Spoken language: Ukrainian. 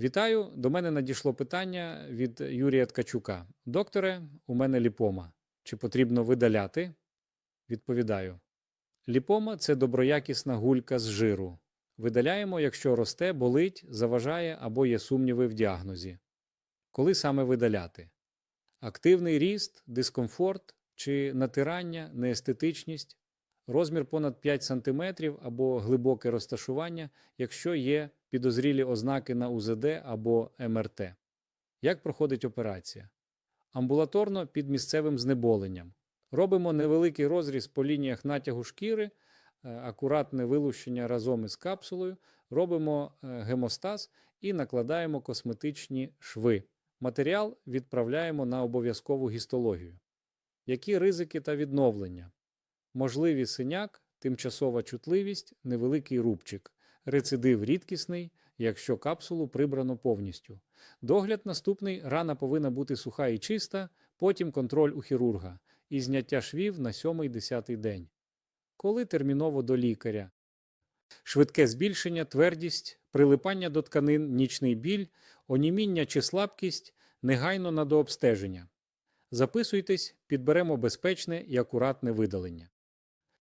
Вітаю! До мене надійшло питання від Юрія Ткачука. Докторе, у мене ліпома. Чи потрібно видаляти? Відповідаю: ліпома це доброякісна гулька з жиру. Видаляємо, якщо росте, болить, заважає або є сумніви в діагнозі. Коли саме видаляти? Активний ріст, дискомфорт чи натирання, неестетичність, розмір понад 5 см або глибоке розташування, якщо є підозрілі ознаки на УЗД або МРТ. Як проходить операція? Амбулаторно під місцевим знеболенням. Робимо невеликий розріз по лініях натягу шкіри, е, акуратне вилущення разом із капсулою, робимо е, гемостаз і накладаємо косметичні шви. Матеріал відправляємо на обов'язкову гістологію. Які ризики та відновлення? Можливі синяк, тимчасова чутливість, невеликий рубчик, рецидив рідкісний, якщо капсулу прибрано повністю. Догляд наступний рана повинна бути суха і чиста, потім контроль у хірурга і зняття швів на 7-10 день. Коли терміново до лікаря? Швидке збільшення, твердість, прилипання до тканин, нічний біль, оніміння чи слабкість негайно на дообстеження. Записуйтесь, підберемо безпечне і акуратне видалення.